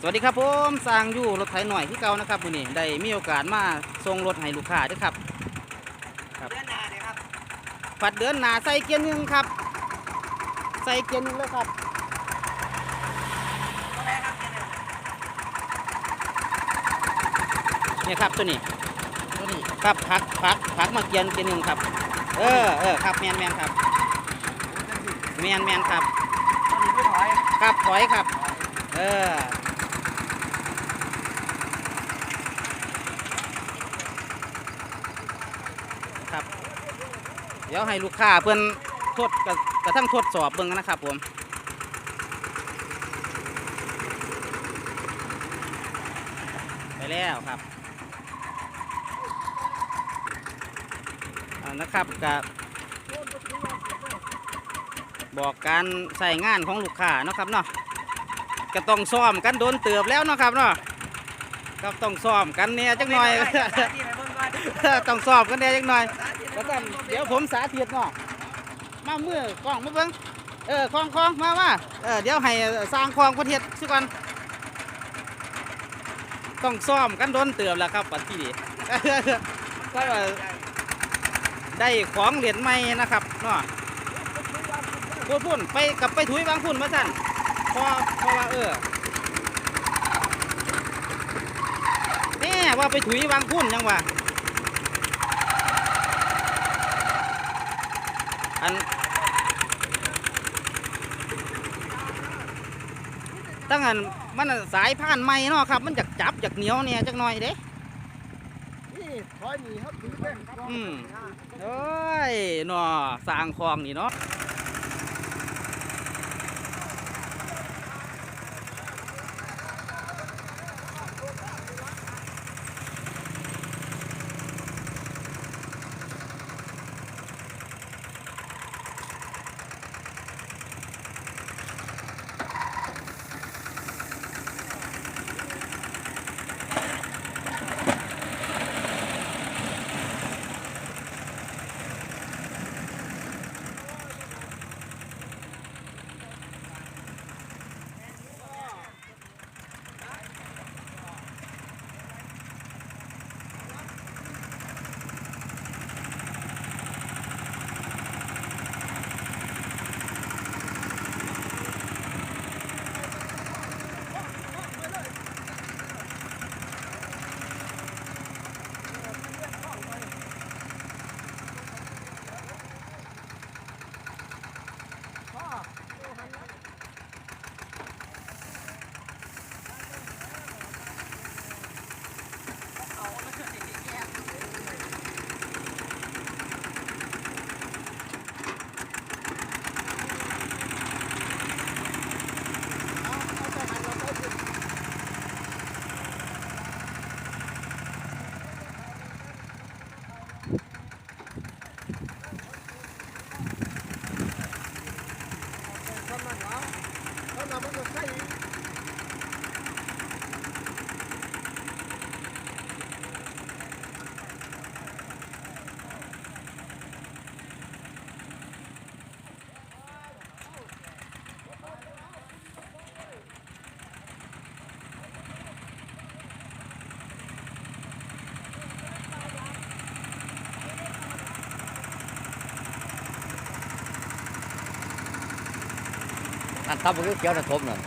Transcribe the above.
สวัสดีครับผมสร้างอยู่รถไถหน่อยที่เก่านะครับวันนี้ได้มีโอกาสมาส่งรถให้ลูกค้าด้วยครับครับเดือนหน้าเนี่ยครับฝัดเดือนหนาใส่เกียร์หนึ่งครับ ใส่เกียร์หนึ่งเลยครับตัวแรกครับเนี่ยเนี่ยครับตัวนี้ตัวนี้ครับพักพักพักมาเกียร์เกียร์หนึ่งครับ เออเออครับแมนแมนครับแมนแมนครับตัวนี้ผู้ถอยครับถอยครับ เออครับ เดี๋ยวให้ลูกค้าเพื่อนทดกระกระทั่งทดสอบเบิ่งนะครับผมไปแล้วครับเอานะครับกับบอกการใส่งานของลูกค้าเนาะครับเนาะก็ต้องซ้อมกันโดนเตือบแล้วเนาะครับเนาะก็ต้องซ้อมกันเนี่ยจักหน่อยที่ไปเบิ่งก่อนต้องซ้อมกันเนี่ยจักหน่อย แล้วกันเดี๋ยวผมสาธิตเนาะมาเมื่อกล้องมาเบิ่งเออคลองคลองมาว่าเออเดี๋ยวให้สร้างคลองประเทศซิก่อนต้องซ้อมกันโดนเติมแล้วครับปัจจุบันก็ได้ของเหรียญใหม่นะครับเนาะพูดพุ่นไปกับไปถุยบางพุ่นมาสั่นพอพอว่าเออแน่ว่าไปถุยบางพุ่นยังว่า อันตั้งอันมันน่ะสายผ่านไม้เนาะครับ มันอยากจับอยากเหนียวเนี่ยจักหน่อยเด้นี่ถอยหนีครับถือเป็นอืมโอ้ยเนาะสร้างคลองนี่เนาะ อั นตับมันก็เกี่ยวนะทบน่ะ